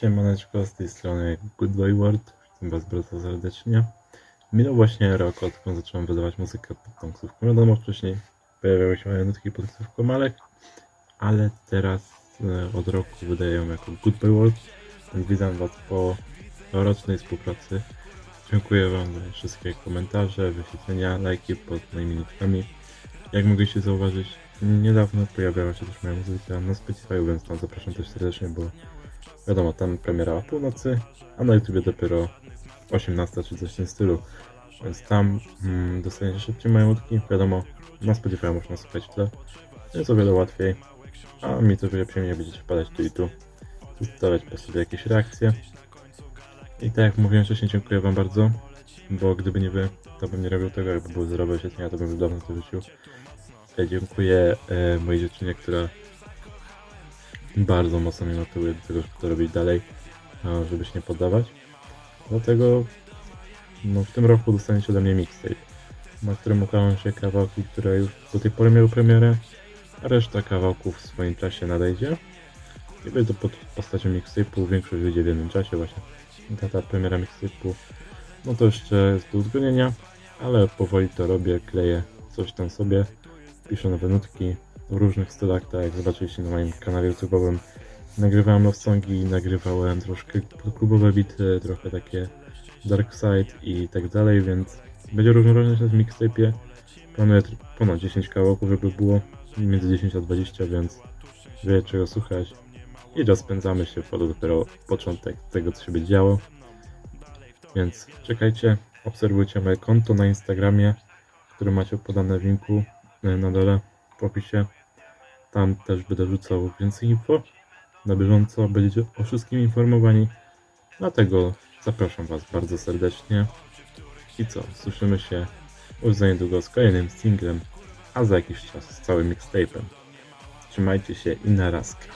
Siemaneczko, z tej strony Goodbye World. Witam Was bardzo serdecznie. Minął właśnie rok, odkąd zacząłem wydawać muzykę pod tą ksywką. Wiadomo, wcześniej pojawiały się moje nutki pod ksywką Malek, ale teraz e, od roku wydaję ją jako Goodbye World. Więc witam Was po rocznej współpracy. Dziękuję Wam za wszystkie komentarze, wyświetlenia, lajki pod moimi nutkami. Jak mogliście zauważyć, niedawno pojawiała się też moja muzyka na Spotify, więc tam zapraszam też serdecznie, bo Wiadomo, tam premiera o północy, a na YouTubie dopiero 18 czy coś w tym stylu. Więc tam mm, dostaniecie szybciej moje łódki. Wiadomo, na Spotify można słuchać w tle. Jest o wiele łatwiej. A mi to wiele przyjemniej będziecie wpadać tu i tu. Zostawiać po sobie jakieś reakcje. I tak jak mówiłem wcześniej, dziękuję wam bardzo. Bo gdyby nie wy, to bym nie robił tego. Jakby były zerowe wyświetlenia, to bym już dawno to rzucił. Dziękuję e, mojej dziewczynie, która bardzo mocno mnie motywuje do tego, żeby to robić dalej, żeby się nie poddawać. Dlatego no, w tym roku dostaniecie ode mnie mixtape, na którym ukażą się kawałki, które już do tej pory miały premierę, a reszta kawałków w swoim czasie nadejdzie. I będzie to pod postacią mixtape'u, większość wyjdzie w jednym czasie właśnie. Data premiera mixtape'u, no to jeszcze jest do uzgodnienia, ale powoli to robię, kleję coś tam sobie, piszę nowe nutki, w różnych stylach, tak jak zobaczyliście na moim kanale YouTube'owym. Nagrywałem love songi, nagrywałem troszkę klubowe bity, trochę takie dark side i tak dalej, więc będzie różnorodność na tym mixtape'ie. Planuję ponad 10 kawałków, żeby było między 10 a 20, więc wie czego słuchać. I rozpędzamy się, bo to dopiero początek tego, co się będzie działo. Więc czekajcie, obserwujcie moje konto na Instagramie, które macie podane w linku e, na dole w opisie. Tam też będę rzucał więcej info. Na bieżąco będziecie o wszystkim informowani. Dlatego zapraszam Was bardzo serdecznie. I co, słyszymy się już za niedługo z kolejnym singlem, a za jakiś czas z całym mixtape'em. Trzymajcie się i na razkę.